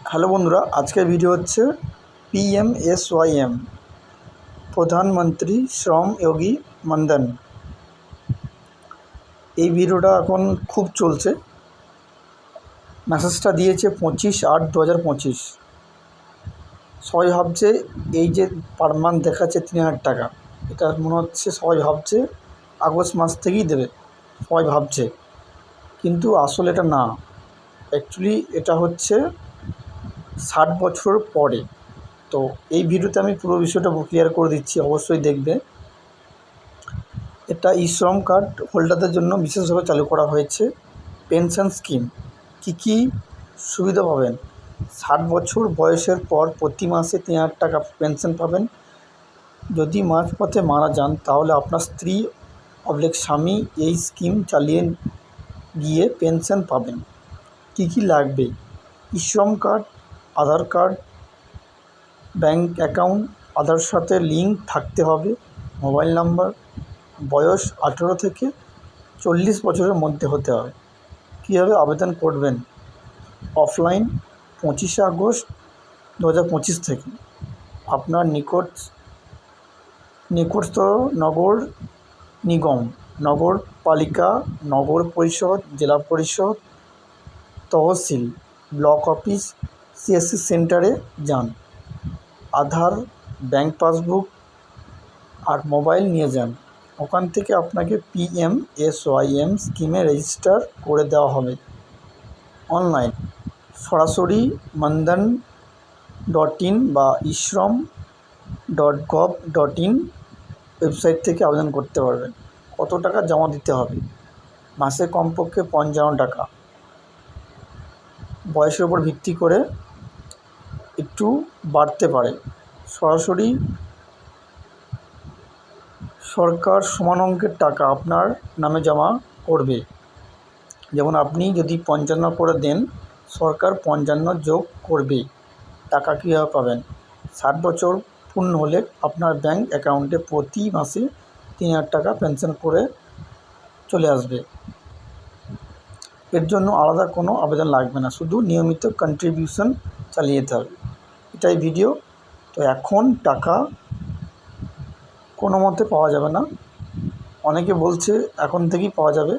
Hello বন্ধুরা, আজকের video হচ্ছে পিএমএসওয়াইএম প্রধানমন্ত্রী শ্রম যোগী মন্দন এই ভিডিওটা এখন খুব চলছে। মেসেজটা দিয়েছে পঁচিশ আট দু হাজার পঁচিশ। সবাই ভাবছে এই যে পার মান্থ দেখাচ্ছে তিন হাজার টাকা। এটা মনে হচ্ছে সবাই ভাবছে আগস্ট মাস থেকেই দেবে। সবাই ভাবছে। কিন্তু আসলে এটা না। অ্যাকচুয়ালি এটা হচ্ছে ষাট বছর পরে। তো এই ভিডিওতে আমি পুরো বিষয়টা ক্লিয়ার করে দিচ্ছি, অবশ্যই দেখবে। এটা ই শ্রম কার্ড হোল্ডারদের জন্য বিশেষভাবে চালু করা হয়েছে। পেনশন স্কিম কী কী সুবিধা পাবেন? ষাট বছর বয়সের পর প্রতি মাসে তিন হাজার টাকা পেনশন পাবেন। যদি মাঝপথে মারা যান, তাহলে আপনার স্ত্রী অবলেক স্বামী এই স্কিম চালিয়ে গিয়ে পেনশন পাবেন। কী কী লাগবে? E Shram card Aadhaar card bank account, Aadhaar সাথে লিঙ্ক থাকতে হবে, মোবাইল নাম্বার, বয়স আঠেরো থেকে চল্লিশ বছরের মধ্যে হতে হবে। কীভাবে আবেদন করবেন? অফলাইন, পঁচিশে আগস্ট দু হাজার পঁচিশ থেকে। আপনার নিকট, নিকটস্থ নগর নিগম নগরপালিকা নগর পরিষদ, জেলা পরিষদ, তহসিল, ব্লক অফিস সিএসসি সেন্টারে যান। আধার ব্যাঙ্ক পাসবুক আর মোবাইল নিয়ে যান। ওখান থেকে আপনাকে পিএম এসওয়াইএম স্কিমে রেজিস্টার করে দেওয়া হবে। অনলাইন সরাসরি মন্দন ডট ইন বা eShram dot gov dot in website থেকে আবেদন করতে পারবেন। কত টাকা জমা দিতে হবে? মাসে কমপক্ষে পঞ্চান্ন টাকা। বয়সের উপর ভিত্তি করে একটু বাড়তে পারে। সরাসরি সরকার সমান অঙ্কের টাকা আপনার নামে জমা করবে। যেমন আপনি যদি পঞ্চান্ন করে দেন, সরকার পঞ্চান্ন যোগ করবে, টাকা কীভাবে পাবেন? ষাট বছর পূর্ণ হলে আপনার ব্যাঙ্ক অ্যাকাউন্টে প্রতি মাসে তিন হাজার টাকা পেনশন করে চলে আসবে। এর জন্য আলাদা কোনো আবেদন লাগবে না, শুধু নিয়মিত কন্ট্রিবিউশন চালিয়ে যেতে হবে। এটাই ভিডিও তো এখন টাকা কোনো মতে পাওয়া যাবে না। অনেকে বলছে এখন থেকেই পাওয়া যাবে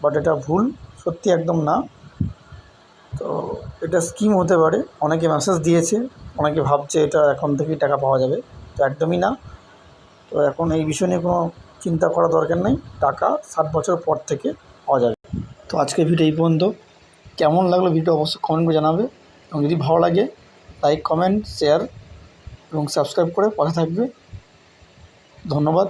বাট এটা ভুল, সত্যি একদম না। তো এটা স্কিম হতে পারে, অনেকে মেসেজ দিয়েছে, অনেকে ভাবছে এটা এখন থেকেই টাকা পাওয়া যাবে, তো একদমই না। তো এখন এই বিষয় নিয়ে কোনো চিন্তা করা দরকার নেই, টাকা ষাট বছর পর থেকে পাওয়া যাবে। তো আজকের ভিডিও এই পর্যন্ত। কেমন লাগল ভিডিও অবশ্যই কমেন্ট করে জানাবে, এবং যদি ভালো লাগে লাইক কমেন্ট শেয়ার এবং সাবস্ক্রাইব করে পাশে থাকবে। ধন্যবাদ।